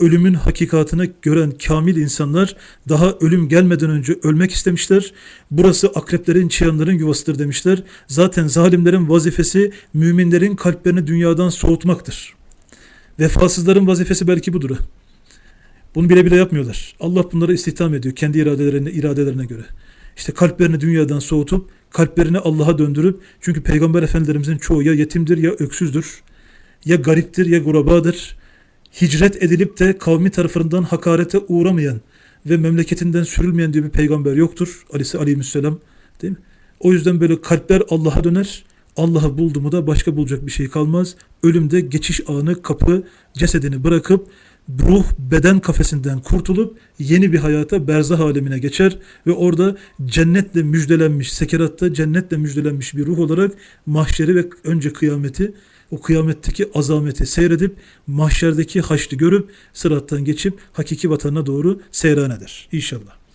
Ölümün hakikatını gören kamil insanlar daha ölüm gelmeden önce ölmek istemişler. Burası akreplerin, çıyanların yuvasıdır demişler. Zaten zalimlerin vazifesi müminlerin kalplerini dünyadan soğutmaktır. Vefasızların vazifesi belki budur. Bunu bile bile yapmıyorlar. Allah bunları istihdam ediyor kendi iradelerine, iradelerine göre. İşte kalplerini dünyadan soğutup kalplerini Allah'a döndürüp çünkü Peygamber Efendilerimizin çoğu ya yetimdir ya öksüzdür ya gariptir ya gurabadır. Hicret edilip de kavmi tarafından hakarete uğramayan ve memleketinden sürülmeyen diye bir peygamber yoktur. Aleyhi aleyhisselam değil mi? O yüzden böyle kalpler Allah'a döner. Allah'ı buldu mu da başka bulacak bir şey kalmaz. Ölümde geçiş anı kapı cesedini bırakıp ruh beden kafesinden kurtulup yeni bir hayata berzah alemine geçer ve orada cennetle müjdelenmiş, sekeratta cennetle müjdelenmiş bir ruh olarak mahşeri ve önce kıyameti o kıyametteki azameti seyredip mahşerdeki haşrı görüp sırattan geçip hakiki vatanına doğru seyran eder. İnşallah.